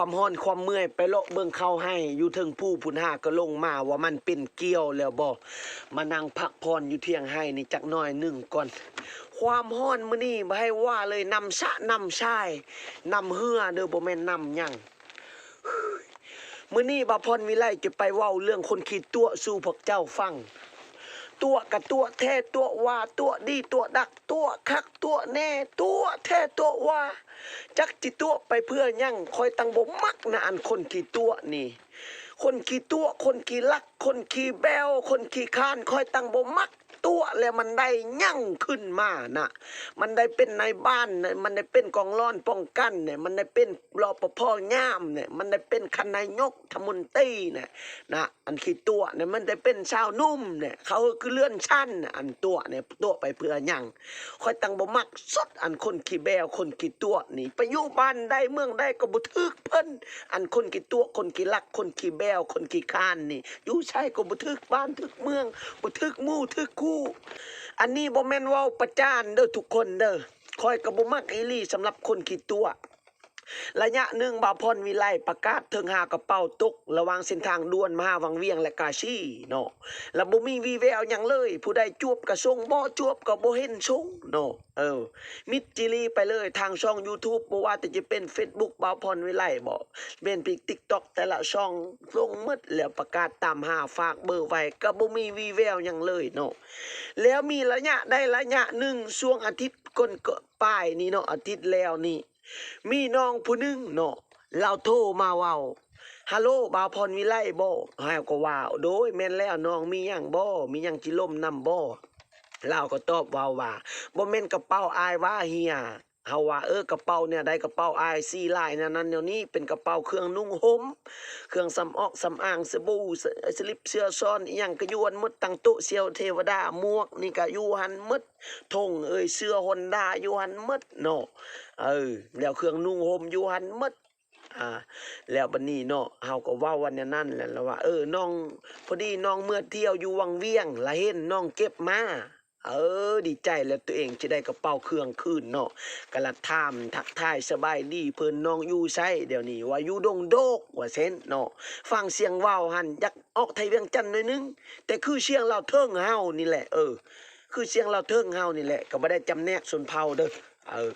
ความฮ้อนความเมื่อยไปเลาะเบิ่งเข้าให้อยู่เทิงผู้พุนหาก็ลงมาว่ามันเป็นเกี่ยวแล้วบ่มานั่งพักผ่อนอยู่เที่ยงให้นี่จักหน่อยหนึ่งก่อน ความฮ้อนมื้อนี้บ่ให้ว่าเลยนำสะนำชายนำเหือเด้อบ่แม่นนำหยังมื้อนี้บาพรวิไลจะไปเว้าเรื่องคนขี้ตัวสู่พวกเจ้าฟัง ตัวกับตัวแท้ตัวว่าตัวดีตัวดักตัวคักตัวแน่ตัวแท้ตัวว่าจักจิตัวไปเพื่อยั่งคอยตังบ่มักนานคนขี่ตัวนี่ คนขี่ตัวคนขี่ลัก คนขี้แบวคนขี้คร้านคอยตังบ่มักตัวแล้วมันได้ยั่งขึ้นมานะมันได้เป็นในบ้านเนี่ยมันได้เป็นกองร้อนป้องกันเนี่ยมันได้เป็นรอปภย่ามเนี่ยมันได้เป็นคันนายกทมนตีเนี่ยนะอันขี้ตัวเนี่ยมันได้เป็นชาวนุ่มเนี่ยเขาคือเลื่อนชั้นอันตัวเนี่ยตัวไปเพื่อยังคอยตังบ่มักสดอันคนขี้แบวคนขี้ตัวนี่ไปอยู่บ้านได้เมืองได้ก็บ่ทึกเพิ่นอันคนขี้ตัวคนขี้ลักคนขี้แบวคนขี้คร้านนี่อยู่ใช่ก็บ่ทึกบ้านทึกเมืองบ่ทึกหมู่ทึกคู่ อันนี้บ่แม่นเว้าประจานเด้อทุกคนเด้อคอยก็บ่มักอีหลีสำหรับคนขี้ตัว ระยะหนึ่งบาวพรวิไลประกาศเทิงหากระเป๋าตกระว่างเส้นทางด่วนมหาวังเวียงและกาชีเนาะแล้วบ่มีวีแววหยังเลย ผู้ใดจวบก็ส่งบ่จวบก็บ่เห็นส่งเนาะเออ มิดจิลีไปเลยทางช่อง YouTube บ่ว่าแต่จะเป็น Facebook บาวพรวิไลบ่เป็นปิก TikTok แต่ละช่องลงหมดแล้วประกาศตามหาฝากเบอร์ไว้ก็บ่มีวีแววหยังเลยเนาะแล้วมีระยะได้ระยะหนึ่งช่วงอาทิตย์ก่อนก็ป้ายนี่เนาะอาทิตย์แล้วนี่ มีน้องผู้หนึงเนาะเราโทรมาเว้าฮัลโหลบาวพรวิไลบ่ฮาก็ว่าโดยแม่นแล้วน้องมีหยังบ่มีหยังจิล่มนํบ่เราก็ตอบว่าว่าบ่แม่นกระเป๋าอายว่าเฮีย เฮาว่าเออกระเป๋าเนี่ยได้กระเป๋าไอาย4ลายนั่นนั่นเดี๋ยวนี้เป็นกระเป๋าเครื่องนุ่งห่มเครื่องสำออกสำอางสบู่สลิปเสื้อซ้อนอีหยังก็อยวนมดตั้งโต๊ะเสียวเทวดาหมวกนี่ก็อยู่หันมดธงเอ้ยเสื้อฮอนด้ายูหันมดเนาะเออแล้วเครื่องนุ่งห่มยูหันมดอ่าแล้วบัดนี้เนาะเฮาก็ว้าวันนั้นแหละแล้วว่าเออน้องพอดีน้องเมื่อเที่ยวอยู่วังเวียงละเห็นน้องเก็บมา เออ ดีใจแล้วตัวเองจะได้กระเป๋าเครื่องคืนเนาะกะละถามทักทายสบายดีเพิ่นน้องอยู่ไสเดี๋ยวนี้ว่าอยู่ดงโดกว่าเซนเนาะฟังเสียงว้าหันยากออกไทยเวียงจันทน์หน่อยนึง แต่คือเสียงเราเทิงเฮานี่แหละ เออ คือเสียงเราเทิงเฮานี่แหละ ก็บ่ได้จำแนกส่วนเผ่าเด้อเออ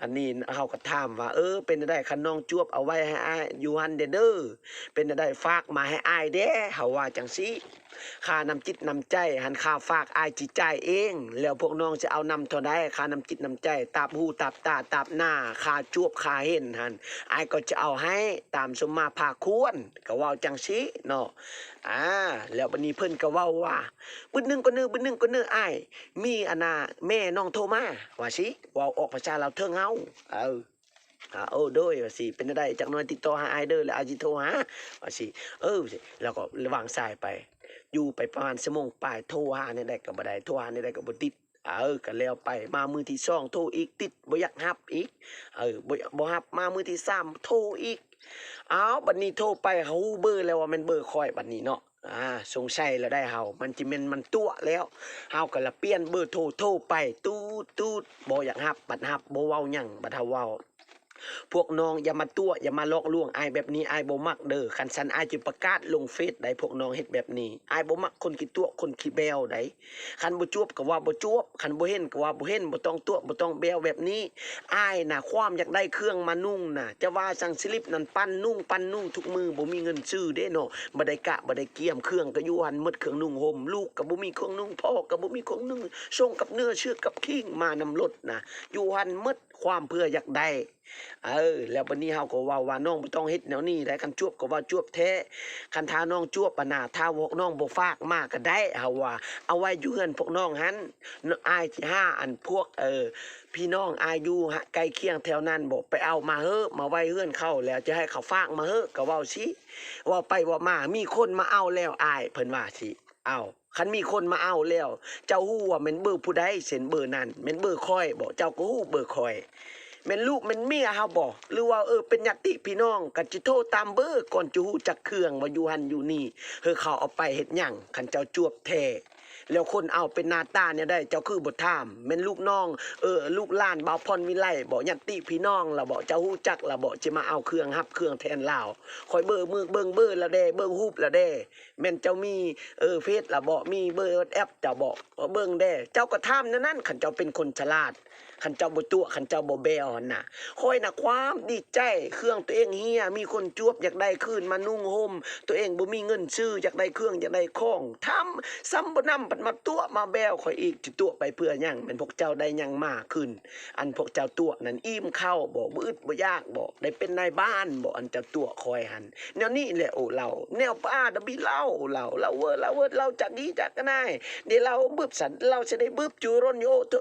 อันนี้เฮาก็ถามว่า เออ เป็นได้คันน้องจวบเอาไว้ให้อายอยู่หันเด้อเด้อเป็นได้ฝากมาให้อายเด้เฮาว่าจังซี่ค่านำจิตนำใจ หันค่าฝากอายจิตใจเอง แล้วพวกน้องจะเอานำเท่าใดค่านำจิตนำใจตาบหูตาบตาตาบหน้าค่าจวบค่าเห็นหันอายก็จะเอาให้ตามสมมาภาควรก็ว้าจังซีเนาะอ่าแล้วบัดนี้เพิ่นก็ว้าว่าบึดหนึงก็นึงบึดหนึงก็นึงอ้ายมีอันน่ะแม่น้องโทรมาว่าสิว้าออกภาษาลาเทิงเฮาเอออ่าโอ้โดยว่าสิเป็นได้จากน้อยติดต่อหาไอเดอร์แล้วอาจิโทรหาว่าสิเออแล้วก็ระว่างสายไป อยู่ไปประมาณชั่วโมงปลายโทรหาในได้ก็บ่ได้โทรหาในได้ก็บ่ติดเออก็แล้วไปมามือที่สองโทรอีกติดบ่อยากรับอีกเออบ่อยากบ่รับมามือที่สามโทรอีกเอาบัดนี้โทรไปเฮาเบอร์แล้วว่ามันเบอร์คอยบัดนี้เนาะอ่าสงสัยแล้วได้เฮามันจิแม่นมันตัวแล้วเฮาก็ละเปลี่ยนเบอร์โทรโทรไปตูดตูดบ่อยากรับบัดรับบ่เว้าหยังบัดเฮาเว้า พวกน้องอย่ามาตัวอย่ามาลอกลวงไอแบบนี้ไอายบ่มักเด้อคันสันไอจะประกาศลงเฟซได้พวกน้องเฮ็ดแบบนี้ไอายบ่มักคนขี้ตัวคนขี้แบวได้คันบ่จวบก็ว่าบ่จวบคันบ่เห็นก็ว่าบ่เห็นบ่ต้องตัวบ่ต้องแบวแบบนี้ไอน่ะความอยากได้เครื่องมานุ่งน่ะ จะว่าสั่งสลิปนั่นปั้นนุ่งปั้นนุ่งทุกมือบ่มีเงินซื้อเด้เนาะบ่ได้กะบ่ได้เกี่ยมเครื่องก็อยู่หันหมดเครื่องนุ่งห่มลูกก็บ่มีเครื่องนุ่งพ่อก็บ่มีเครื่องนุ่งส่งกับเนื้อเชือกกับขิงมานำรถน่ะอยู่หันหมดความเพื่ออยากได้เออ แล้วบัดนี้เฮาก็ว่าว่าน้องบ่ต้องเฮ็ดแนวนี้ได้คันจวบก็ว่าจวบแท้คันทาน้องจวบปะนาถ้าพวกน้องบ่ฝากมากก็ได้เฮาว่า เอาไว้อยู่เฮือนพวกน้องหันอายที่ห้าอันพวกเออพี่น้องอายุฮะใกล้เคียงแถวนั้นบอกไปเอามาเฮ้อมาไว้เฮือนเข้าแล้วจะให้เขาฝากมาเฮ้อก็เว้าสิว่าไปว่ามามีคนมาเอาแล้วอายเพิ่นว่าสิเอาคันมีคนมาเอาแล้ว เจ้าฮู้ว่าแม่นเบอร์ผู้ใดเส้นเบอร์นั้นแม่นเบอร์คอยบ่เจ้าก็ฮู้เบอร์คอย แม่นลูกแม่นเมียเฮาบ่หรือว่าเออเป็นญาติพี่น้องก็สิโทรตามเบอร์ก่อนจะฮู้จักเครื่องว่าอยู่หันอยู่นี่เฮอเขาเอาไปเฮ็ดหยังคันเจ้าจวบแท้ แล้วคนเอาเป็นนาตาเนี่ยได้เจ้าคือบ่ามแม่นลูกน้องเออลูกล้านบ่าวพรวิไลบ่ยันติพี่น้องละบ่เจ้าฮู้จักละบ่สิมาเอาเครื่องรับเครื่องแทนลาวคอยเบอร์มือเบิ่งเบอร์ละเด้เบิ่งรูปละเด้แม่นเจ้ามีเออเฟซละบ่มีเบอร์แอปเจ้าบ่เบิ่งเด้เจ้าก็ถามนั่นนั่นคันเจ้าเป็นคนฉลาดขันเจ้าบ่ตัวขันเจ้าบ่แบวหั่นน่ะคอยน่ะความดีใจเครื่องตัวเองเฮียมีคนจวบอยากได้คืนมานุ่งห่มตัวเองบ่มีเงินซื้ออยากได้เครื่องอยากได้ของทำซ้ำบ่นำบัดมาตัวมาแบวคอยอีกสิตัวไปเพื่อยังแม่นพวกเจ้าได้ยังมากขึ้น อันพวกเจ้าตัวนั้นอิ่มเข้าบ่บ่อึดบ่ยากบ่ได้เป็นนายบ้านบ่อันเจ้าตัวคอยหันแนวนี้แหละโอ้เราแนวป้าดะบิเล่าเราเราเวอร์เราเวอร์เราจากนี้จากกันได้เดี๋ยวเราบึบสันเราจะได้บึบจูรนโยโท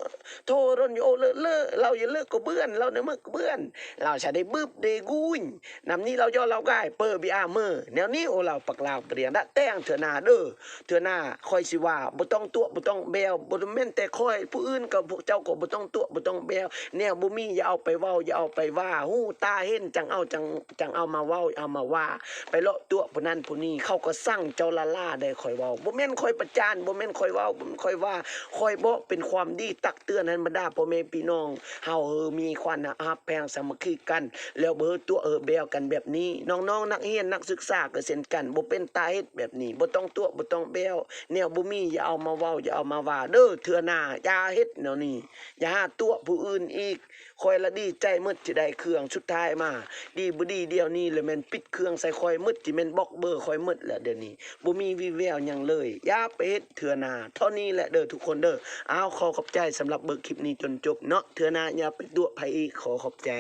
โทรนโยเลอะเลอะเราอย่าเลิกก็เบื่อนเราเนื้อมือก็เบื่อน เราจะได้บึบได้กุยนำนี้เราย่อเราง่ายเปิดบีอาเมอร์แนวนี้โอ้เราปักลาวเปลี่ยนได้แต่งเถื่อหนาเด้อเถื่อหนาคอยสิว่าบ่ต้องตัวบ่ต้องแบวบ่ต้องแม่นแต่คอย ผู้อื่นกับพวกเจ้าก็บ่ต้องตัวบ่ต้องแบวแนวบ่มีอย่าเอาไปเว้าอย่าเอาไปว่าหูตาเห็นจังเอาจังจังเอามาเว้าเอามาว่า ไปเลาะตัวผู้นั้นผู้นี้เขาก็สั่งเจ้าละล่าได้คอยเว้าบ่แม่นคอยประจานบ่แม่นคอยเว้าบ่คอยว่าคอยบ่เป็นความดีตักเตือนให้บรรดาพ่อแม่พี่น้องเฮาเออมีความฮักแพงสามัคคีกัน แล้วเบอตัวเออแบวกันแบบนี้ น้องๆนักเรียนนักศึกษาก็เช่นกันบ่เป็นตาเฮ็ดแบบนี้บ่ต้องตัวบ่ต้องแบวแนวบ่มีอย่าเอามาเว้าอย่าเอามาว่าเด้อเทื่อหน้าอย่าเฮ็ดแนวนี้อย่าหาตัวผู้อื่นอีกคอยละดีใจมึดสิได้เครื่องสุดท้ายมา ดีบ่ดีเดียวนี้เลยแม่นปิดเครื่องใส่คอยมึดสิแม่นบล็อกเบอร์คอยมึดแล้วเดี๋ยวนี้บ่มีวีแววหยังเลยอย่าไปเฮ็ดเทื่อหน้าเท่านี้แหละเด้อทุกคนเด้ออ้าวขอขอบใจสำหรับเบิกคลิปนี้จนจบเนาะเทื่อหน้าอย่าไปตัวไผอีกขอขอบใจ